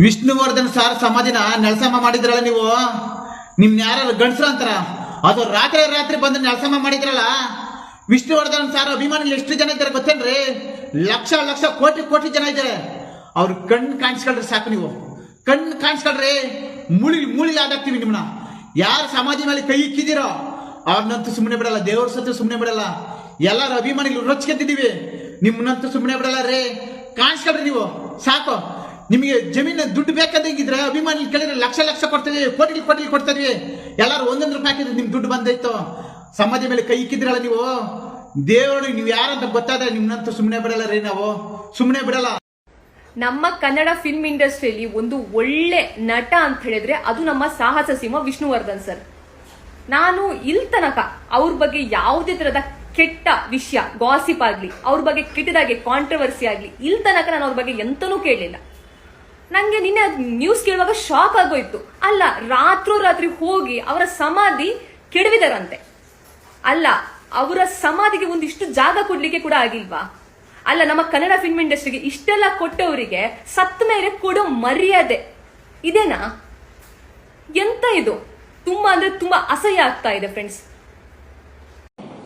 Vishnuvardhan sir ಸಮಾಧಿನ ನೆಲಸಮ ಮಾಡಿದ್ರಲ್ಲ ನೀವು? ನಿಮ್ ಯಾರು ಗಂಡಸ್ರ ಅಂತಾರ? ಅದು ರಾತ್ರಿ ರಾತ್ರಿ ಬಂದು ನೆಲಸಮ ಮಾಡಿದ್ರಲ್ಲ? ವಿಷ್ಣುವರ್ಧನ್ ಸಾರ್ ಅಭಿಮಾನಿಗಳು ಎಷ್ಟು ಜನ ಇದ್ದಾರೆ ಗೊತ್ತೇನ್ರಿ? ಲಕ್ಷ ಲಕ್ಷ ಕೋಟಿ ಕೋಟಿ ಜನ ಇದ್ದಾರೆ. ಅವ್ರ ಕಣ್ಣು ಕಾಣಿಸ್ಕೊಳ್ರಿ ಸಾಕು ನೀವು. ಕಣ್ಣು ಕಾಣಿಸ್ಕೊಳ್ರಿ. ಮುಳಿ ಮುಳಿ ಆದಾಕ್ತೀವಿ ನಿಮ್ಮನ್ನ ಯಾರು ಸಮಾಧಿ ಮೇಲೆ ಕೈ ಇಕ್ಕಿದಿರೋ ಅವ್ರನ್ನಂತೂ ಸುಮ್ಮನೆ ಬಿಡಲ್ಲ. ದೇವ್ರ ಸತ್ತು ಸುಮ್ಮನೆ ಬಿಡಲ್ಲ. ಎಲ್ಲರ ಅಭಿಮಾನಿಗಳು ರೊಚ್ಕೆತ್ತಿದೀವಿ ನಿಮ್ಮನ್ನಂತೂ ಸುಮ್ಮನೆ ಬಿಡಲ್ಲ ರೀ. ಕಾಣಿಸ್ಕೊಳ್ರಿ ನೀವು. ಸಾಕು. ನಿಮಗೆ ಜಮೀನ ದುಡ್ಡು ಬೇಕಾದಂಗಿದ್ರೆ ಅಭಿಮಾನಿ ಕೇಳಿದ್ರೆ ಲಕ್ಷ ಲಕ್ಷ ಕೊಡ್ತೀವಿ ಕೋಟಿ ಕೋಟಿ ಕೊಡ್ತೀವಿ. ಎಲ್ಲರೂ ಎಲ್ಲಾರು ಒಂದೊಂದು ರೂಪಾಯಿ ಹಾಕಿದ್ರೆ ನಿಮ್ ದುಡ್ಡು ಬಂದೈತು ಸಮಾಜ ಮೇಲೆ ಕೈ ಇಕ್ಕಿದ್ರಲ್ಲ ನೀವು? ದೇವರು, ನೀವು ಯಾರಂತ ಗೊತ್ತಾದ್ರೆ ನಿಮ್ನಂತೂ ಸುಮ್ಮನೆ ಬಿಡಲ್ಲ ರೀ ನಾವು. ಸುಮ್ಮನೆ ಬಿಡಲ್ಲ. ನಮ್ಮ ಕನ್ನಡ ಫಿಲ್ಮ್ ಇಂಡಸ್ಟ್ರಿಯಲ್ಲಿ ಒಂದು ಒಳ್ಳೆ ನಟ ಅಂತ ಹೇಳಿದ್ರೆ ಅದು ನಮ್ಮ ಸಾಹಸ ಸಿಂಹ ವಿಷ್ಣುವರ್ಧನ್ ಸರ್. ನಾನು ಇಲ್ಲಿ ತನಕ ಅವ್ರ ಬಗ್ಗೆ ಯಾವುದೇ ತರದ ಕೆಟ್ಟ ವಿಷಯ ಗಾಸಿಪ್ ಆಗ್ಲಿ, ಅವ್ರ ಬಗ್ಗೆ ಕೆಟ್ಟದಾಗಿ ಕಾಂಟ್ರವರ್ಸಿ ಆಗ್ಲಿ ಇಲ್ಲಿ ತನಕ ನಾನು ಅವ್ರ ಬಗ್ಗೆ ಎಂತನೂ ಕೇಳಲಿಲ್ಲ. ನಂಗೆ ನಿನ್ನೆ ನ್ಯೂಸ್ ಕೇಳುವಾಗ ಶಾಕ್ ಆಗೋಯ್ತು. ಅಲ್ಲ ರಾತ್ರೋ ರಾತ್ರಿ ಹೋಗಿ ಅವರ ಸಮಾಧಿ ಕೆಡವಿದರಂತೆ. ಅಲ್ಲ, ಅವರ ಸಮಾಧಿಗೆ ಒಂದಿಷ್ಟು ಜಾಗ ಕೊಡ್ಲಿಕ್ಕೆ ಕೂಡ ಆಗಿಲ್ವಾ? ಅಲ್ಲ, ನಮ್ಮ ಕನ್ನಡ ಫಿಲ್ಮ್ ಇಂಡಸ್ಟ್ರಿಗೆ ಇಷ್ಟೆಲ್ಲ ಕೊಟ್ಟವರಿಗೆ ಸತ್ತ ಮೇಲೆ ಕೊಡೋ ಮರ್ಯಾದೆ. ಇದೇನಾ? ಎಂತ ಇದು? ತುಂಬಾ ಅಂದ್ರೆ ತುಂಬಾ ಅಸಹ್ಯ ಆಗ್ತಾ ಇದೆ ಫ್ರೆಂಡ್ಸ್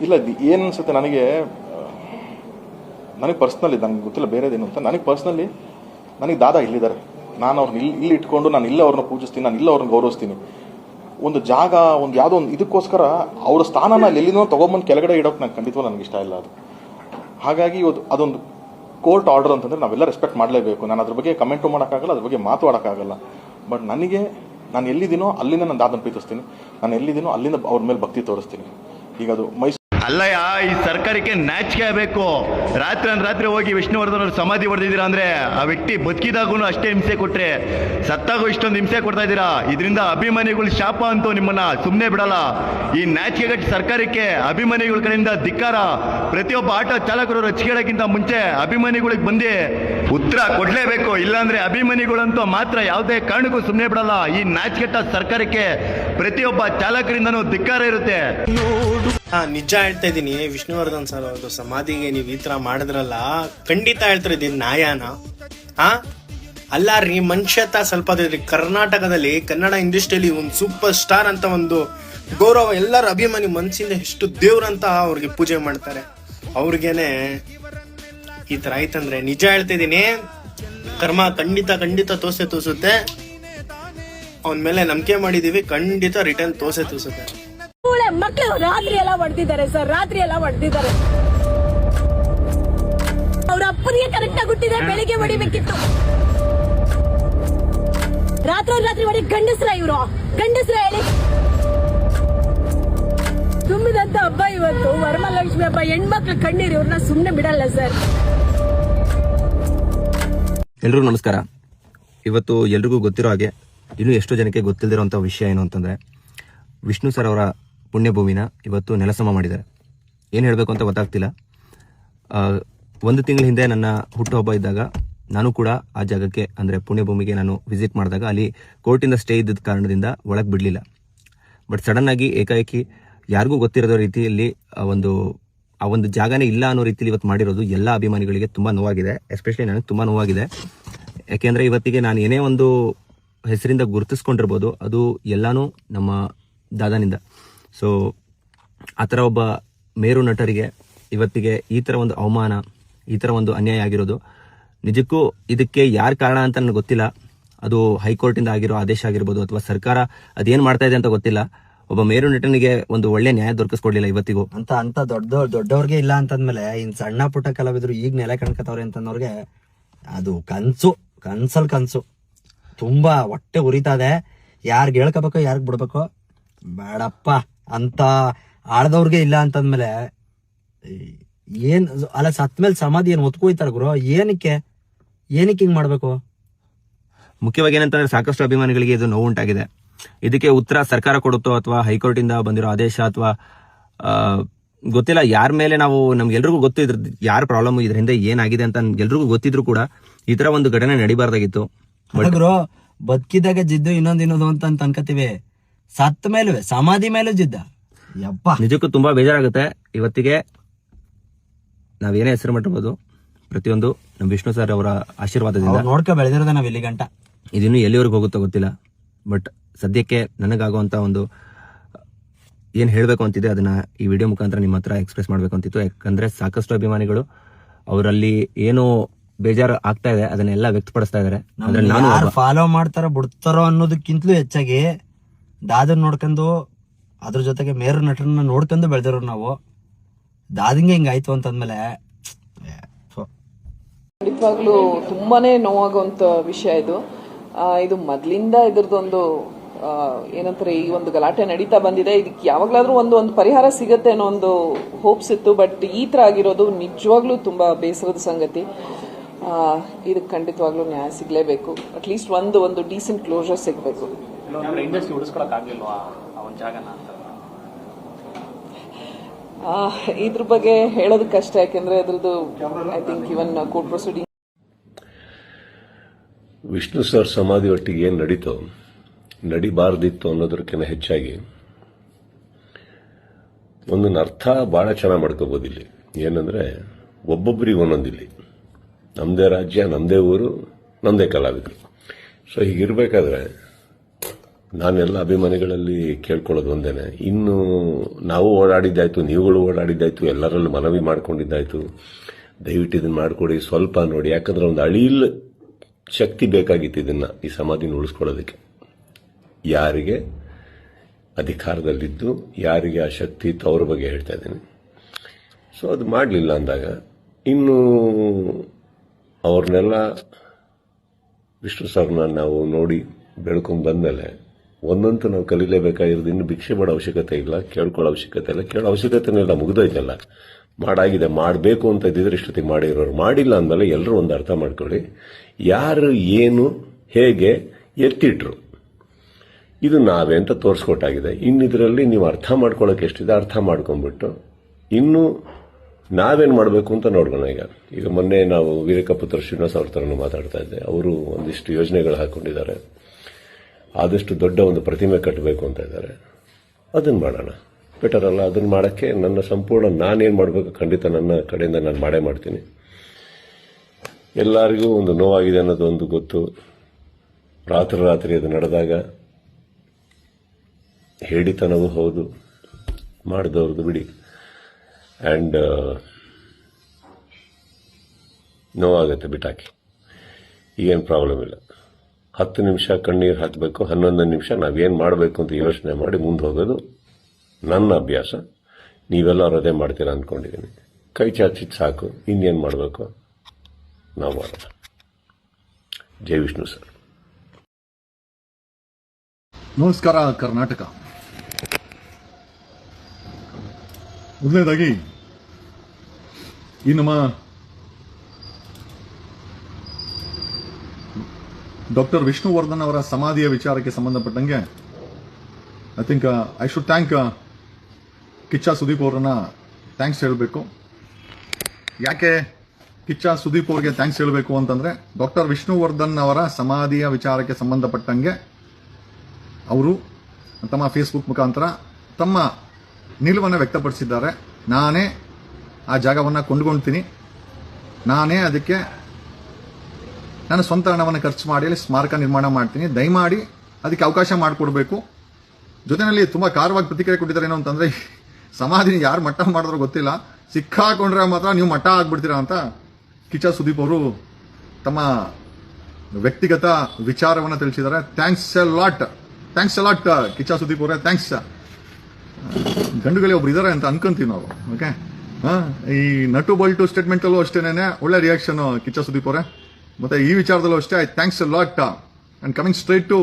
ಇಲ್ಲ ಏನು ಅನ್ಸುತ್ತೆ ನನಗೆ ನನಗೆ ಪರ್ಸ್ನಲಿ ನನಗೆ ಗೊತ್ತಿಲ್ಲ ಬೇರೆದೇನು ಅಂತ. ನನಗೆ ಪರ್ಸ್ನಲಿ ನನಗೆ ದಾದಾ ಇಲ್ಲಿದ್ದಾರೆ. ನಾನು ಅವ್ರನ್ನ ಇಲ್ಲಿ ಇಲ್ಲಿ ಇಟ್ಕೊಂಡು ನಾನು ಇಲ್ಲ ಅವ್ರನ್ನ ಪೂಜಿಸ್ತೀನಿ, ನಾನು ಇಲ್ಲ ಅವ್ರನ್ನ ಗೌರವಿಸ್ತೀನಿ. ಒಂದು ಜಾಗ, ಒಂದು ಯಾವುದೋ ಒಂದು ಇದಕ್ಕೋಸ್ಕರ ಅವ್ರ ಸ್ಥಾನ ನಾನು ಎಲ್ಲಿನೋ ತೊಗೊಂಬಂದು ಕೆಳಗಡೆ ಇಡೋಕೆ ನಂಗೆ ಖಂಡಿತವಾಗಿ ನನಗೆ ಇಷ್ಟ ಇಲ್ಲ ಅದು. ಹಾಗಾಗಿ ಇವತ್ತು ಅದೊಂದು ಕೋರ್ಟ್ ಆರ್ಡರ್ ಅಂತಂದ್ರೆ ನಾವೆಲ್ಲ ರೆಸ್ಪೆಕ್ಟ್ ಮಾಡಲೇಬೇಕು. ನಾನು ಅದ್ರ ಬಗ್ಗೆ ಕಮೆಂಟು ಮಾಡೋಕ್ಕಾಗಲ್ಲ, ಅದ್ರ ಬಗ್ಗೆ ಮಾತಾಡೋಕ್ಕಾಗಲ್ಲ ಬಟ್ ನನಗೆ, ನಾನು ಎಲ್ಲಿದ್ದೀನೋ ಅಲ್ಲಿಂದ ನಾನು ದಾದನ ಪ್ರೀತಿಸ್ತೀನಿ. ನಾನು ಎಲ್ಲಿದ್ದೀನೋ ಅಲ್ಲಿಂದ ಅವ್ರ ಮೇಲೆ ಭಕ್ತಿ ತೋರಿಸ್ತೀನಿ. ಈಗ ಅದು ಮೈಸೂರು ಅಲ್ಲಯ್ಯ, ಈ ಸರ್ಕಾರಕ್ಕೆ ನಾಚಿಕೆ ಆಗಬೇಕು. ರಾತ್ರಿ ರಾತ್ರಿ ಹೋಗಿ ವಿಷ್ಣುವರ್ಧನ್ ಅವ್ರ ಸಮಾಧಿ ಹೊಡೆದಿದ್ದೀರಾ ಅಂದ್ರೆ ಆ ವ್ಯಕ್ತಿ ಬದುಕಿದಾಗೂ ಅಷ್ಟೇ ಹಿಂಸೆ ಕೊಟ್ರೆ, ಸತ್ತಾಗೂ ಇಷ್ಟೊಂದು ಹಿಂಸೆ ಕೊಡ್ತಾ ಇದ್ದೀರಾ? ಇದರಿಂದ ಅಭಿಮಾನಿಗಳು ಶಾಪ ಅಂತೂ ನಿಮ್ಮನ್ನ ಸುಮ್ಮನೆ ಬಿಡಲ್ಲ. ಈ ನಾಚಿಕೆಗಟ್ಟ ಸರ್ಕಾರಕ್ಕೆ ಅಭಿಮಾನಿಗಳ ಕಡೆಯಿಂದ ಧಿಕ್ಕಾರ. ಪ್ರತಿಯೊಬ್ಬ ಆಟೋ ಚಾಲಕರು ರಚಿಕೆಳಕ್ಕಿಂತ ಮುಂಚೆ ಅಭಿಮಾನಿಗಳಿಗೆ ಬಂದು ಉತ್ತರ ಕೊಡಲೇಬೇಕು. ಇಲ್ಲಾಂದ್ರೆ ಅಭಿಮಾನಿಗಳಂತೂ ಮಾತ್ರ ಯಾವುದೇ ಕಾರಣಕ್ಕೂ ಸುಮ್ಮನೆ ಬಿಡಲ್ಲ. ಈ ನಾಚಿಕೆಟ್ಟ ಸರ್ಕಾರಕ್ಕೆ ಪ್ರತಿಯೊಬ್ಬ ಚಾಲಕರಿಂದನೂ ಧಿಕ್ಕಾರ ಇರುತ್ತೆ. ನಿಜ ಹೇಳ್ತಾ ಇದ್ದೀನಿ, ವಿಷ್ಣುವರ್ಧನ್ ಸರ್ ಅವ್ರದ್ದು ಸಮಾಧಿಗೆ ನೀವು ಈ ತರ ಮಾಡಿದ್ರಲ್ಲ, ಖಂಡಿತ ಹೇಳ್ತಾರೆ ಇದೀನಿ ನ್ಯಾಯನ. ಹಾ ಅಲ್ಲ ರೀ ಮನುಷ್ಯತ ಸ್ವಲ್ಪ ಕರ್ನಾಟಕದಲ್ಲಿ ಕನ್ನಡ ಇಂಡಸ್ಟ್ರಿಯಲ್ಲಿ ಒಂದು ಸೂಪರ್ ಸ್ಟಾರ್ ಅಂತ ಒಂದು ಗೌರವ ಎಲ್ಲರ ಅಭಿಮಾನಿ ಮನಸ್ಸಿಂದ ಎಷ್ಟು ದೇವ್ರಂತ ಅವ್ರಿಗೆ ಪೂಜೆ ಮಾಡ್ತಾರೆ. ಅವ್ರಿಗೇನೆ ಈ ತರ ಆಯ್ತಂದ್ರೆ ನಿಜ ಹೇಳ್ತಾ ಇದ್ದೀನಿ, ಕರ್ಮ ಖಂಡಿತ ಖಂಡಿತ ತೋಸೆ ತೋಸುತ್ತೆ ಅವನ ಮೇಲೆ ನಂಬಿಕೆ ಮಾಡಿದೀವಿ ಖಂಡಿತ ರಿಟರ್ನ್ ತೋಸೆ ತೋಸುತ್ತೆ ಮಕ್ಕಳು ರಾತ್ರಿ ಎಲ್ಲ ಹೊಡೆದಿದ್ದಾರೆ ಸರ್ ರಾತ್ರಿ ಎಲ್ಲ ಹೊಡೆದಿದ್ದಾರೆ ಅವ್ರ ಅಪ್ಪನಿಗೆ ಕರೆಕ್ಟ್ ಆಗಿ ಹುಟ್ಟಿದೆ ಬೆಳಿಗ್ಗೆ ಹೊಡಿಬೇಕಿತ್ತು. ರಾತ್ರಿ ರಾತ್ರಿ ಹೊಡಿ ಗಂಡಸ್ರ ಇವರು ಗಂಡಸ್ರ ಹೇಳಿ. ತುಂಬಿದಂತ ಹಬ್ಬ ಇವತ್ತು ವರಮಹಾಲಕ್ಷ್ಮಿ ಹಬ್ಬ ಹೆಣ್ಮಕ್ಳು ಕಣ್ಣೀರಿ ಇವ್ರನ್ನ ಸುಮ್ಮನೆ ಬಿಡಲ್ಲ ಸರ್. ಎಲ್ರಿಗೂ ನಮಸ್ಕಾರ. ಇವತ್ತು ಎಲ್ರಿಗೂ ಗೊತ್ತಿರೋ ಹಾಗೆ ಇನ್ನೂ ಎಷ್ಟೋ ಜನಕ್ಕೆ ಗೊತ್ತಿಲ್ಲದಿರೋಂಥ ವಿಷಯ ಏನು ಅಂತಂದರೆ, ವಿಷ್ಣು ಸರ್ ಅವರ ಪುಣ್ಯಭೂಮಿನ ಇವತ್ತು ನೆಲಸಮ ಮಾಡಿದ್ದಾರೆ. ಏನು ಹೇಳಬೇಕು ಅಂತ ಗೊತ್ತಾಗ್ತಿಲ್ಲ. ಒಂದು ತಿಂಗಳ ಹಿಂದೆ ನನ್ನ ಹುಟ್ಟುಹಬ್ಬ ಇದ್ದಾಗ ನಾನು ಕೂಡ ಆ ಜಾಗಕ್ಕೆ, ಅಂದರೆ ಪುಣ್ಯಭೂಮಿಗೆ ನಾನು ವಿಸಿಟ್ ಮಾಡಿದಾಗ ಅಲ್ಲಿ ಕೋರ್ಟಿಂದ ಸ್ಟೇ ಇದ್ದ ಕಾರಣದಿಂದ ಒಳಗೆ ಬಿಡಲಿಲ್ಲ. ಬಟ್ ಸಡನ್ ಆಗಿ ಏಕಾಏಕಿ ಯಾರಿಗೂ ಗೊತ್ತಿರೋದ ರೀತಿಯಲ್ಲಿ ಒಂದು, ಆ ಒಂದು ಜಾಗನೇ ಇಲ್ಲ ಅನ್ನೋ ರೀತಿಯಲ್ಲಿ ಇವತ್ತು ಮಾಡಿರೋದು ಎಲ್ಲ ಅಭಿಮಾನಿಗಳಿಗೆ ತುಂಬ ನೋವಾಗಿದೆ. ಎಸ್ಪೆಷಲಿ ನನಗೆ ತುಂಬ ನೋವಾಗಿದೆ. ಯಾಕೆಂದರೆ ಇವತ್ತಿಗೆ ನಾನು ಏನೇ ಒಂದು ಹೆಸರಿಂದ ಗುರುತಿಸ್ಕೊಂಡಿರ್ಬೋದು, ಅದು ಎಲ್ಲಾನು ನಮ್ಮ ದಾದಾನಿಂದ. ಸೊ ಆ ಥರ ಒಬ್ಬ ಮೇರು ನಟರಿಗೆ ಇವತ್ತಿಗೆ ಈ ಥರ ಒಂದು ಅವಮಾನ, ಈ ಥರ ಒಂದು ಅನ್ಯಾಯ ಆಗಿರೋದು, ನಿಜಕ್ಕೂ ಇದಕ್ಕೆ ಯಾರು ಕಾರಣ ಅಂತ ನನಗೆ ಗೊತ್ತಿಲ್ಲ. ಅದು ಹೈಕೋರ್ಟಿಂದ ಆಗಿರೋ ಆದೇಶ ಆಗಿರ್ಬೋದು ಅಥವಾ ಸರ್ಕಾರ ಅದೇನು ಮಾಡ್ತಾ ಇದೆ ಅಂತ ಗೊತ್ತಿಲ್ಲ. ಒಬ್ಬ ಮೇರು ನಟನಿಗೆ ಒಂದು ಒಳ್ಳೆ ನ್ಯಾಯ ದೊರಕಿಸ್ಕೊಡ್ಲಿಲ್ಲ ಇವತ್ತಿಗೂ. ಅಂತ ಅಂತ ದೊಡ್ಡ, ದೊಡ್ಡವ್ರಿಗೆ ಇಲ್ಲ ಅಂತಂದ್ಮೇಲೆ ಇನ್ ಸಣ್ಣ ಪುಟ್ಟ ಕಲಾವಿದ್ರು ಈಗ ನೆಲೆ ಕಣ್ಕತ್ತವ್ರೆ ಅಂತಂದವ್ರಿಗೆ ಅದು ಕನ್ಸು, ಕನ್ಸಲ್ ಕನ್ಸು. ತುಂಬಾ ಹೊಟ್ಟೆ ಉರಿತಾ ಇದೆ ಯಾರ್ಗ ಹೇಳ್ಕೋಬೇಕು, ಯಾರ್ಗ್ ಬಿಡ್ಬೇಕು? ಬೇಡಪ್ಪ. ಅಂತ ಆಳ್ದವ್ರಿಗೆ ಇಲ್ಲ ಅಂತಂದ್ಮೇಲೆ ಏನು ಅಲ್ಲ ಸತ್ಮೇಲೆ ಸಮಾಧಿ ಏನು ಒತ್ಕೊಯ್ತಾರ ಗುರು? ಏನಕ್ಕೆ? ಏನಕ್ಕೆ ಹಿಂಗ್ ಮಾಡ್ಬೇಕು? ಮುಖ್ಯವಾಗಿ ಏನಂತಂದ್ರೆ ಸಾಕಷ್ಟು ಅಭಿಮಾನಿಗಳಿಗೆ ಇದು ನೋವು ಉಂಟಾಗಿದೆ ಇದಕ್ಕೆ ಉತ್ತರ ಸರ್ಕಾರ ಕೊಡುತ್ತೋ ಅಥವಾ ಹೈಕೋರ್ಟಿಂದ ಬಂದಿರೋ ಆದೇಶ ಅಥವಾ ಗೊತ್ತಿಲ್ಲ. ಯಾರ ಮೇಲೆ ನಾವು ನಮ್ಗೆಲ್ರಿಗೂ ಗೊತ್ತು ಇದ್ರ ಯಾರ ಪ್ರಾಬ್ಲಮ್ ಇದ್ರ ಹಿಂದೆ ಏನಾಗಿದೆ ಅಂತ ಎಲ್ರಿಗೂ ಗೊತ್ತಿದ್ರು ಕೂಡ ಈ ತರ ಒಂದು ಘಟನೆ ನಡಿಬಾರ್ದಾಗಿತ್ತು. ಅಲ್ಲ ಗುರು ಬದುಕಿದಾಗ ಜಿದ್ದು ಇನ್ನೊಂದ್ ಇನ್ನೊಂದು ಅಂತ ಅಂತ ಅನ್ಕೋತೀವಿ ಸತ್ತ ಮೇಲೂ ಸಮಾಧಿ ಮೇಲೂ ಜಿದ್ದ. ಯಪ್ಪ. ನಿಜಕ್ಕೂ ತುಂಬಾ ಬೇಜಾರಾಗುತ್ತೆ. ಇವತ್ತಿಗೆ ನಾವೇನೇ ಹೆಸರು ಮಾಡಿರ್ಬೋದು ಪ್ರತಿಯೊಂದು ನಮ್ಮ ವಿಷ್ಣು ಸರ್ ಅವರ ಆಶೀರ್ವಾದದಿಂದ. ಅವ್ರ್ ನೋಡ್ಕೊ ಬೆಳೆದಿರೋದ ನಾವ್ ಇಲ್ಲಿ ಗಂಟ ಇದಿನ್ನು ಎಲ್ಲಿವರೆಗೂ ಹೋಗುತ್ತೋ ಗೊತ್ತಿಲ್ಲ. ಬಟ್ ಸದ್ಯಕ್ಕೆ ನನಗಾಗುವಂಥ ಒಂದು ಏನು ಹೇಳಬೇಕು ಅಂತಿದೆ ಅದನ್ನ ಈ ವಿಡಿಯೋ ಮುಖಾಂತರ ನಿಮ್ಮ ಹತ್ರ ಎಕ್ಸ್ಪ್ರೆಸ್ ಮಾಡಬೇಕು ಅಂತಿತ್ತು. ಯಾಕಂದ್ರೆ ಸಾಕಷ್ಟು ಅಭಿಮಾನಿಗಳು ಅವರಲ್ಲಿ ಏನು ಬೇಜಾರು ಆಗ್ತಾ ಇದೆ ಅದನ್ನೆಲ್ಲ ವ್ಯಕ್ತಪಡಿಸ್ತಾ ಇದ್ದಾರೆ ಅಂದ್ರೆ ನಾನು ಯಾರು ಒಬ್ಬ. ಫಾಲೋ ಮಾಡ್ತಾರೋ ಬಿಡ್ತಾರೋ ಅನ್ನೋದಕ್ಕಿಂತಲೂ ಹೆಚ್ಚಾಗಿ ದಾದನ್ ನೋಡ್ಕೊಂಡು ಅದ್ರ ಜೊತೆಗೆ ಮೇರು ನಟರನ್ನ ನೋಡ್ಕೊಂಡು ಬೆಳೆದಿರೋ ನಾವು ದಾದಿಂಗೆ ಹಿಂಗಾಯ್ತು ಅಂತಂದ್ಮೇಲೆ ಏ, ಥು. ಖಂಡಿತವಾಗ್ಲೂ ತುಂಬಾನೇ ನೋವಾಗುವಂತ ವಿಷಯ ಇದು ಆ, ಇದು ಮೊದ್ಲಿಂದ ಇದ್ರದೊಂದು ಆ, ಏನಂತಾರೆ ಈ ಒಂದು ಗಲಾಟೆ ನಡೀತಾ ಬಂದಿದೆ ಇದಕ್ಕೆ ಯಾವಾಗ್ಲಾದ್ರೂ ಒಂದು ಒಂದು ಪರಿಹಾರ ಸಿಗತ್ತೆ ಅನ್ನೋ ಒಂದು ಹೋಪ್ಸ್ ಇತ್ತು ಬಟ್ ಈ ತರ ಆಗಿರೋದು ನಿಜವಾಗ್ಲೂ ತುಂಬಾ ಬೇಸರದ ಸಂಗತಿ ಇದಕ್ಕೆ ಖಂಡಿತವಾಗ್ಲೂ ನ್ಯಾಯ ಸಿಗಲೇಬೇಕು. ಅಟ್ಲೀಸ್ಟ್ ಒಂದು ಒಂದು ಡೀಸೆಂಟ್ ಕ್ಲೋಸರ್ ಸಿಗಬೇಕು. ಇಂಡಸ್ಟ್ರಿ ಉಳಿಸ್ಕೊಳಕ್ಕಾಗ್ಲಿಲ್ವಾ ಅವನ ಜಾಗನ ಅಂತ? ಆ, ಇದ್ರ ಬಗ್ಗೆ ಹೇಳೋದಕ್ಕಷ್ಟೇ ಯಾಕೆಂದ್ರೆ ಅದ್ರದ್ದು I think even court proceeding Vishnu sir ಸಮಾಧಿ ಒಟ್ಟಿಗೆ ಏನು ನಡೀತೋ ನಡಿಬಾರ್ದಿತ್ತು ಅನ್ನೋದಕ್ಕಿಂತ ಹೆಚ್ಚಾಗಿ ಒಂದೊಂದು ಅರ್ಥ ಭಾಳ ಚೆನ್ನಾಗಿ ಮಾಡ್ಕೋಬೋದು ಇಲ್ಲಿ ಏನಂದ್ರೆ ಒಬ್ಬೊಬ್ಬರಿಗೆ ಒಂದೊಂದಿಲ್ಲಿ. ನಮ್ಮದೇ ರಾಜ್ಯ ನಮ್ಮದೇ ಊರು ನಮ್ಮದೇ ಕಲಾವಿದರು. ಸೊ ಹೀಗಿರ್ಬೇಕಾದ್ರೆ ನಾನೆಲ್ಲ ಅಭಿಮಾನಿಗಳಲ್ಲಿ ಕೇಳ್ಕೊಳ್ಳೋದು ಒಂದೇನೆ. ಇನ್ನು ನಾವು ಓಡಾಡಿದ್ದಾಯ್ತು, ನೀವುಗಳು ಓಡಾಡಿದ್ದಾಯ್ತು, ಎಲ್ಲರಲ್ಲೂ ಮನವಿ ಮಾಡ್ಕೊಂಡಿದ್ದಾಯ್ತು. ದಯವಿಟ್ಟು ಇದನ್ನು ಮಾಡಿಕೊಡಿ, ಸ್ವಲ್ಪ ನೋಡಿ. ಯಾಕಂದ್ರೆ ಒಂದು ಅಳಿಲ್ ಶಕ್ತಿ ಬೇಕಾಗಿತ್ತು ಇದನ್ನ ಈ ಸಮಾಧಿನ ಉಳಿಸ್ಕೊಳ್ಳೋದಕ್ಕೆ. ಯಾರಿಗೆ? ಅಧಿಕಾರದಲ್ಲಿದ್ದು ಯಾರಿಗೆ ಆ ಶಕ್ತಿ ಇತ್ತು ಅವ್ರ ಬಗ್ಗೆ ಹೇಳ್ತಾ ಇದ್ದೀನಿ. ಸೊ ಅದು ಮಾಡಲಿಲ್ಲ ಅಂದಾಗ, ಇನ್ನು ಅವ್ರನ್ನೆಲ್ಲ ವಿಷ್ಣು ಸರ್ನ ನಾವು ನೋಡಿ ಬೆಳ್ಕೊಂಡು ಬಂದಮೇಲೆ ಒಂದಂತೂ ನಾವು ಕಲೀಲೇಬೇಕಾಗಿರೋದು ಇನ್ನು ಭಿಕ್ಷೆ ಮಾಡೋ ಅವಶ್ಯಕತೆ ಇಲ್ಲ, ಕೇಳ್ಕೊಳ್ಳೋ ಅವಶ್ಯಕತೆ ಇಲ್ಲ. ಕೇಳೋ ಅವಶ್ಯಕತೆನೇ ಇಲ್ಲ ಮುಗ್ದೋಯ್ತಲ್ಲ. ಮಾಡಾಗಿದೆ, ಮಾಡಬೇಕು ಅಂತ ಇದ್ದಿದ್ರೆ ಇಷ್ಟೊತ್ತಿಗೆ ಮಾಡಿರೋರು. ಮಾಡಿಲ್ಲ ಅಂದಮೇಲೆ ಎಲ್ಲರೂ ಒಂದು ಅರ್ಥ ಮಾಡ್ಕೊಳ್ಳಿ. ಯಾರು, ಏನು, ಹೇಗೆ ಎತ್ತಿಟ್ರು. ಇದು ನಾವೇ ಅಂತ ತೋರಿಸ್ಕೊಟ್ಟಾಗಿದೆ. ಇನ್ನಿದರಲ್ಲಿ ನೀವು ಅರ್ಥ ಮಾಡ್ಕೊಳ್ಳೋಕೆ ಎಷ್ಟಿದೆ ಅರ್ಥ ಮಾಡ್ಕೊಂಡ್ಬಿಟ್ಟು, ಇನ್ನು ನಾವೇನು ಮಾಡಬೇಕು ಅಂತ ನೋಡೋಣ ಈಗ. ಈಗ ಮೊನ್ನೆ ನಾವು ವೀರಕಪುತ್ರ ಶ್ರೀನಿವಾಸ ಅವ್ರ ಥರನೂ ಮಾತಾಡ್ತಾ ಇದ್ದೆ. ಅವರು ಒಂದಿಷ್ಟು ಯೋಜನೆಗಳು ಹಾಕೊಂಡಿದ್ದಾರೆ. ಆದಷ್ಟು ದೊಡ್ಡ ಒಂದು ಪ್ರತಿಮೆ ಕಟ್ಟಬೇಕು ಅಂತ ಇದ್ದಾರೆ. ಅದನ್ನು ಮಾಡೋಣ. ಬೆಟರ್ ಅಲ್ಲ ಅದನ್ನು ಮಾಡೋಕ್ಕೆ ನನ್ನ ಸಂಪೂರ್ಣ ನಾನೇನು ಮಾಡಬೇಕು ಖಂಡಿತ ನನ್ನ ಕಡೆಯಿಂದ ನಾನು ಮಾಡೇ ಮಾಡ್ತೀನಿ. ಎಲ್ಲರಿಗೂ ಒಂದು ನೋವಾಗಿದೆ ಅನ್ನೋದು ಒಂದು ಗೊತ್ತು. ರಾತ್ರಿ ರಾತ್ರಿ ಅದು ನಡೆದಾಗ ಹೇಳಿತನವೂ ಹೌದು. ಮಾಡಿದವ್ರದ್ದು ಬಿಡಿ. ಆ್ಯಂಡ್ ನೋವಾಗುತ್ತೆ ಬಿಟ್ಟಾಕಿ ಈಗೇನು ಪ್ರಾಬ್ಲಮ್ ಇಲ್ಲ. ಹತ್ತು ನಿಮಿಷ ಕಣ್ಣೀರು ಹಾಕಬೇಕು ಹನ್ನೊಂದು ನಿಮಿಷ ನಾವೇನು ಮಾಡಬೇಕು ಅಂತ ಯೋಚನೆ ಮಾಡಿ ಮುಂದೆ ಹೋಗೋದು ನನ್ನ ಅಭ್ಯಾಸ. ನೀವೆಲ್ಲರೂ ಅದೇ ಮಾಡ್ತೀರಾ ಅಂದ್ಕೊಂಡಿದ್ದೀನಿ ಕೈ ಚಾಚಿದ್ದು ಸಾಕು, ಇನ್ನೇನು ಮಾಡಬೇಕು? ನಾವು ಮಾಡೋಣ ಜೈ ವಿಷ್ಣು ಸರ್. ನಮಸ್ಕಾರ, ಕರ್ನಾಟಕ. ಮೊದಲನೇದಾಗಿ ಈ ನಮ್ಮ ಡಾಕ್ಟರ್ ವಿಷ್ಣುವರ್ಧನ್ ಅವರ ಸಮಾಧಿಯ ವಿಚಾರಕ್ಕೆ ಸಂಬಂಧಪಟ್ಟಂಗೆ I think I should thank Kichcha Sudeep ಅವರನ್ನ ಥ್ಯಾಂಕ್ಸ್ ಹೇಳಬೇಕು. ಯಾಕೆ ಕಿಚ್ಚ ಸುದೀಪ್ ಅವರಿಗೆ ಥ್ಯಾಂಕ್ಸ್ ಹೇಳಬೇಕು ಅಂತಂದರೆ ಡಾಕ್ಟರ್ ವಿಷ್ಣುವರ್ಧನ್ ಅವರ ಸಮಾಧಿಯ ವಿಚಾರಕ್ಕೆ ಸಂಬಂಧಪಟ್ಟಂಗೆ ಅವರು ತಮ್ಮ ಫೇಸ್ಬುಕ್ ಮುಖಾಂತರ ತಮ್ಮ ನಿಲುವನ್ನು ವ್ಯಕ್ತಪಡಿಸಿದ್ದಾರೆ. ನಾನೇ ಆ ಜಾಗವನ್ನು ಕೊಂಡ್ಕೊಳ್ತೀನಿ ನಾನೇ ಅದಕ್ಕೆ ನನ್ನ ಸ್ವಂತ ಹಣವನ್ನು ಖರ್ಚು ಮಾಡಿ ಅಲ್ಲಿ ಸ್ಮಾರಕ ನಿರ್ಮಾಣ ಮಾಡ್ತೀನಿ. ದಯಮಾಡಿ ಅದಕ್ಕೆ ಅವಕಾಶ ಮಾಡಿಕೊಡ್ಬೇಕು. ಜೊತೆಯಲ್ಲಿ ತುಂಬ ಕಾರವಾಗಿ ಪ್ರತಿಕ್ರಿಯೆ ಕೊಟ್ಟಿದ್ದಾರೆ ಏನು ಅಂತಂದರೆ, ಸಮಾಧಿನ ಯಾರು ಮಟ್ಟ ಮಾಡಿದ್ರೋ ಗೊತ್ತಿಲ್ಲ. ಸಿಕ್ಕಾಕೊಂಡ್ರೆ ಮಾತ್ರ ನೀವು ಮಟ್ಟ ಆಗ್ಬಿಡ್ತೀರಾ ಅಂತ ಕಿಚ ಸುದೀಪ್ ಅವರು ತಮ್ಮ ವ್ಯಕ್ತಿಗತ ವಿಚಾರವನ್ನು ತಿಳಿಸಿದ್ದಾರೆ. Thanks a lot thanks a lot Kicha Sudeep ಅವರೇ. ಥ್ಯಾಂಕ್ಸ್ ಗಂಡುಗಳೇ ಒಬ್ರು ಇದ್ದಾರೆ ಅಂತ ಅನ್ಕೊಂತೀವಿ ನಾವು. ಓಕೆ ಈ ನಟು ಬಲ್ಟು ಸ್ಟೇಟ್ಮೆಂಟ್ ಅಲ್ಲೂ ಅಷ್ಟೇನೆ ಒಳ್ಳೆ ರಿಯಾಕ್ಷನ್ ಕಿಚ್ಚ ಸುದೀಪ್ ಅವರೇ. ಮತ್ತೆ ಈ ವಿಚಾರದಲ್ಲೂ ಅಷ್ಟೇ I thanks lot and coming straight to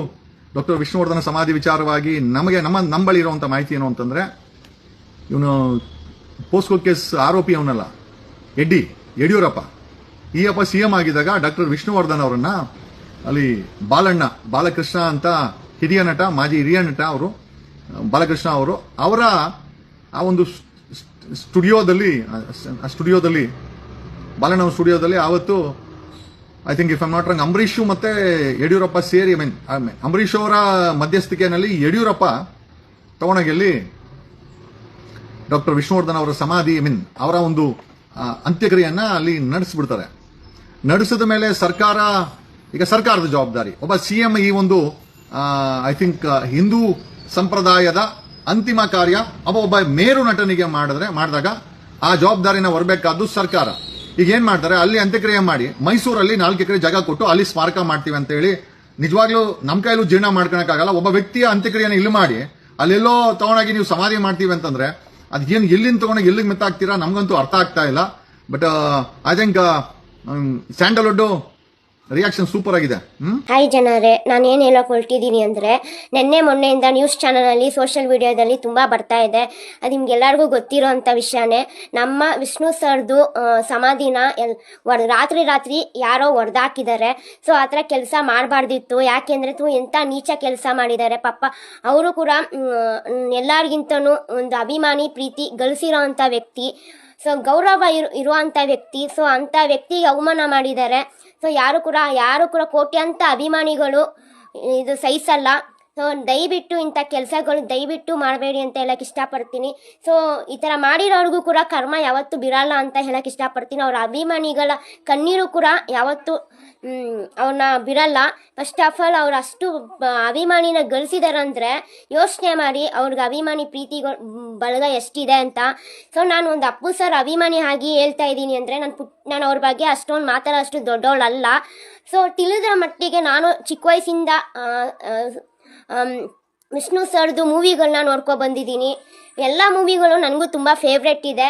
doctor Vishnuvardhana ಸಮಾಧಿ ವಿಚಾರವಾಗಿ ನಮಗೆ ನಮ್ಮ ನಂಬಳಿ ಇರುವಂತ ಮಾಹಿತಿ ಏನು ಅಂತಂದ್ರೆ, ಇವನು ಪೋಸ್ಕೋ ಕೇಸ್ ಆರೋಪಿ ಅವನಲ್ಲ, ಎಡ್ಡಿ, ಯಡಿಯೂರಪ್ಪ. ಈ ಅಪ್ಪ ಸಿ ಎಂ ಆಗಿದ್ದಾಗ ಡಾಕ್ಟರ್ ವಿಷ್ಣುವರ್ಧನ್ ಅವರನ್ನ ಅಲ್ಲಿ ಬಾಲಣ್ಣ, ಬಾಲಕೃಷ್ಣ ಅಂತ ಹಿರಿಯ ನಟ, ಮಾಜಿ ಹಿರಿಯ ನಟ ಅವರು, ಬಾಲಕೃಷ್ಣ ಅವರು ಅವರ ಆ ಒಂದು ಸ್ಟುಡಿಯೋದಲ್ಲಿ ಸ್ಟುಡಿಯೋದಲ್ಲಿ ಬಾಲಣ್ಣ ಸ್ಟುಡಿಯೋದಲ್ಲಿ ಆವತ್ತು I think if I'm not wrong Ambareesh ಮತ್ತೆ ಯಡಿಯೂರಪ್ಪ ಸೇರಿ ಐ ಮೀನ್ ಅಂಬರೀಷ್ ಅವರ ಮಧ್ಯಸ್ಥಿಕೆಯಲ್ಲಿ ಯಡಿಯೂರಪ್ಪ ತಗೊಂಡೋಗಿ ಅಲ್ಲಿ ಡಾಕ್ಟರ್ ವಿಷ್ಣುವರ್ಧನ್ ಅವರ ಸಮಾಧಿ ಐ ಮೀನ್ ಅವರ ಒಂದು ಅಂತ್ಯಕ್ರಿಯೆಯನ್ನ ಅಲ್ಲಿ ನಡೆಸಿಬಿಡ್ತಾರೆ. ನಡೆಸಿದ ಮೇಲೆ ಸರ್ಕಾರ, ಈಗ ಸರ್ಕಾರದ ಜವಾಬ್ದಾರಿ. ಒಬ್ಬ ಸಿ ಎಂ ಈ ಒಂದು ಐ ಥಿಂಕ್ ಹಿಂದೂ ಸಂಪ್ರದಾಯದ ಅಂತಿಮ ಕಾರ್ಯ ಅವ ಒಬ್ಬ ಮೇರು ನಟನಿಗೆ ಮಾಡಿದ್ರೆ, ಮಾಡಿದಾಗ ಆ ಜವಾಬ್ದಾರಿನ ಹೊರಬೇಕಾದ್ದು ಸರ್ಕಾರ. ಈಗ ಏನ್ ಮಾಡ್ತಾರೆ? ಅಲ್ಲಿ ಅಂತ್ಯಕ್ರಿಯೆ ಮಾಡಿ. ಮೈಸೂರಲ್ಲಿ ನಾಲ್ಕು ಎಕರೆ ಜಾಗ ಕೊಟ್ಟು ಅಲ್ಲಿ ಸ್ಮಾರಕ ಮಾಡ್ತೀವಿ ಅಂತ ಹೇಳಿ ನಿಜವಾಗ್ಲೂ ನಮ್ಮ ಕೈಲೂ ಜೀರ್ಣ ಮಾಡ್ಕೊಳಕ್ಕಾಗಲ್ಲ. ಒಬ್ಬ ವ್ಯಕ್ತಿಯ ಅಂತ್ಯಕ್ರಿಯೆನ ಇಲ್ಲಿ ಮಾಡಿ. ಅಲ್ಲೆಲ್ಲೋ ತಗೊಂಡಾಗಿ ನೀವು ಸಮಾಧಿ ಮಾಡ್ತೀವಿ ಅಂತಂದ್ರೆ ಅದೇನು ಎಲ್ಲಿಂದ ತಗೊಂಡಾಗ ಎಲ್ಲಿಗೆ ಮೆತ್ತಾಗ್ತೀರಾ? ನಮಗಂತೂ ಅರ್ಥ ಆಗ್ತಾ ಇಲ್ಲ. But I think Sandalwood reaction super ಆಗಿದೆ. ಹಾಯ್ ಜನರೇ, ನಾನು ಏನು ಹೇಳೋಕೆ ಹೊರಟಿದ್ದೀನಿ ಅಂದರೆ, ನಿನ್ನೆ ಮೊನ್ನೆಯಿಂದ ನ್ಯೂಸ್ ಚಾನಲಲ್ಲಿ ಸೋಷಿಯಲ್ ಮೀಡಿಯಾದಲ್ಲಿ ತುಂಬ ಬರ್ತಾ ಇದೆ. ಅದು ನಿಮ್ಗೆಲ್ಲರಿಗೂ ಗೊತ್ತಿರೋ ಅಂಥ ವಿಷಯನೇ, ನಮ್ಮ ವಿಷ್ಣು ಸರ್ದು ಸಮಾಧಿನ ಎಲ್ ರಾತ್ರಿ ರಾತ್ರಿ ಯಾರೋ ಹೊಡೆದಾಕಿದ್ದಾರೆ ಸೊ ಆ ಥರ ಕೆಲಸ ಮಾಡಬಾರ್ದಿತ್ತು. ಯಾಕೆಂದರೆ ತು ಎಂಥ ನೀಚ ಕೆಲಸ ಮಾಡಿದ್ದಾರೆ. ಪಾಪ, ಅವರು ಕೂಡ ಎಲ್ಲರಿಗಿಂತನೂ ಒಂದು ಅಭಿಮಾನಿ, ಪ್ರೀತಿ ಗಳಿಸಿರೋ ಅಂಥ ವ್ಯಕ್ತಿ. ಸೊ ಗೌರವ ಇರು, ಇರುವಂಥ ವ್ಯಕ್ತಿ. ಸೊ ಅಂಥ ವ್ಯಕ್ತಿಗೆ ಅವಮಾನ ಮಾಡಿದ್ದಾರೆ. ಸೊ ಯಾರು ಕೂಡ ಯಾರು ಕೂಡ ಕೋಟ್ಯಂತ ಅಭಿಮಾನಿಗಳು ಇದು ಸಹಿಸಲ್ಲ. ಸೊ ದಯವಿಟ್ಟು ಇಂಥ ಕೆಲಸಗಳು ದಯವಿಟ್ಟು ಮಾಡಬೇಡಿ ಅಂತ ಹೇಳಕ್ಕೆ ಇಷ್ಟಪಡ್ತೀನಿ. ಸೊ ಈ ಥರ ಮಾಡಿರೋರಿಗೂ ಕೂಡ ಕರ್ಮ ಯಾವತ್ತೂ ಬಿರಲ್ಲ ಅಂತ ಹೇಳಕ್ಕೆ ಇಷ್ಟಪಡ್ತೀನಿ. ಅವ್ರ ಅಭಿಮಾನಿಗಳ ಕಣ್ಣೀರು ಕೂಡ ಯಾವತ್ತೂ ಅವನ್ನ ಬಿರಲ್ಲ ಫಸ್ಟ್ ಆಫ್ ಆಲ್ ಅವ್ರು ಅಷ್ಟು ಅಭಿಮಾನಿನ ಗಳಿಸಿದಾರಂದ್ರೆ ಯೋಚನೆ ಮಾಡಿ ಅವ್ರಿಗೆ ಅಭಿಮಾನಿ ಪ್ರೀತಿಗಳು ಬಳಗ ಎಷ್ಟಿದೆ ಅಂತ. ಸೊ ನಾನು ಒಂದು ಅಪ್ಪು ಸರ್ ಅಭಿಮಾನಿ ಆಗಿ ಹೇಳ್ತಾ ಇದ್ದೀನಿ ಅಂದರೆ ನಾನು ಪುಟ್, ನಾನು ಅವ್ರ ಬಗ್ಗೆ ಅಷ್ಟೊಂದು ಮಾತಾಡೋಷ್ಟು ದೊಡ್ಡವಳಲ್ಲ ಸೊ ತಿಳಿದ್ರ ಮಟ್ಟಿಗೆ ನಾನು ಚಿಕ್ಕ ವಯಸ್ಸಿಂದ ವಿಷ್ಣು ಸರ್ದು ಮೂವಿಗಳನ್ನ ನೋಡ್ಕೊ ಬಂದಿದ್ದೀನಿ. ಎಲ್ಲ ಮೂವಿಗಳು ನನಗೂ ತುಂಬ ಫೇವ್ರೆಟ್ ಇದೆ.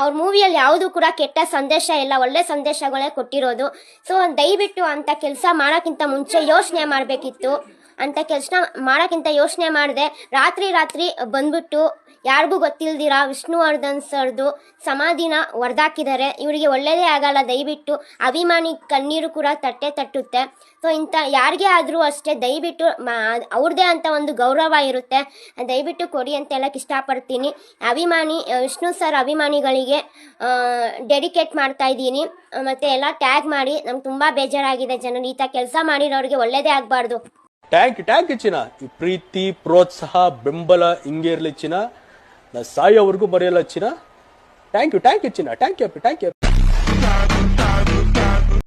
ಅವ್ರ ಮೂವಿಯಲ್ಲಿ ಯಾವುದು ಕೂಡ ಕೆಟ್ಟ ಸಂದೇಶ ಇಲ್ಲ, ಒಳ್ಳೆ ಸಂದೇಶಗಳೇ ಕೊಟ್ಟಿರೋದು. ಸೊ ದಯವಿಟ್ಟು ಅಂಥ ಕೆಲಸ ಮಾಡೋಕ್ಕಿಂತ ಮುಂಚೆ ಯೋಚನೆ ಮಾಡಬೇಕಿತ್ತು. ಅಂಥ ಕೆಲಸ ಮಾಡೋಕ್ಕಿಂತ ಯೋಚನೆ ಮಾಡಿದೆ. ರಾತ್ರಿ ರಾತ್ರಿ ಬಂದ್ಬಿಟ್ಟು, ಯಾರಿಗೂ ಗೊತ್ತಿಲ್ದಿರ ವಿಷ್ಣುವರ್ಧನ್ ಸರ್ದು ಸಮಾಧಿನ ಹೊರದಾಕಿದ್ದಾರೆ ಇವರಿಗೆ ಒಳ್ಳೇದೇ ಆಗಲ್ಲ, ದಯವಿಟ್ಟು. ಅಭಿಮಾನಿ ಕಣ್ಣೀರು ಕೂಡ ತಟ್ಟೆ ತಟ್ಟುತ್ತೆ. ಸೊ ಇಂಥ ಯಾರಿಗೇ ಆದರೂ ಅಷ್ಟೇ ದಯವಿಟ್ಟು, ಮಾ ಅವ್ರದ್ದೇ ಅಂತ ಒಂದು ಗೌರವ ಇರುತ್ತೆ. ದಯವಿಟ್ಟು ಕೊಡಿ ಅಂತ ಹೇಳಕ್ಕೆ ಇಷ್ಟಪಡ್ತೀನಿ. ಅಭಿಮಾನಿ, ವಿಷ್ಣು ಸರ್ ಅಭಿಮಾನಿಗಳಿಗೆ ಡೆಡಿಕೇಟ್ ಮಾಡ್ತಾ ಇದ್ದೀನಿ. ಮತ್ತು ಎಲ್ಲ ಟ್ಯಾಗ್ ಮಾಡಿ. ನಮ್ಗೆ ತುಂಬ ಬೇಜಾರಾಗಿದೆ ಜನರು. ಈ ಥರ ಕೆಲಸ ಮಾಡಿರೋರಿಗೆ ಒಳ್ಳೆಯದೇ ಆಗಬಾರ್ದು. ಟ್ಯಾಂಕ್ ಟ್ಯಾಂಕ್ ಚಿನ್ನ. ಈ ಪ್ರೀತಿ, ಪ್ರೋತ್ಸಾಹ, ಬೆಂಬಲ ಹಿಂಗೆ ಇರಲಿ ಚಿನ್ನ. ನಾ ಸಾಯೋವರೆಗೂ ಬರೆಯಲ್ಲ ಚಿನ್ನ. ಥ್ಯಾಂಕ್ ಯು ಥ್ಯಾಂಕ್ ಯು ಚಿನ್ನ. Thank you thank you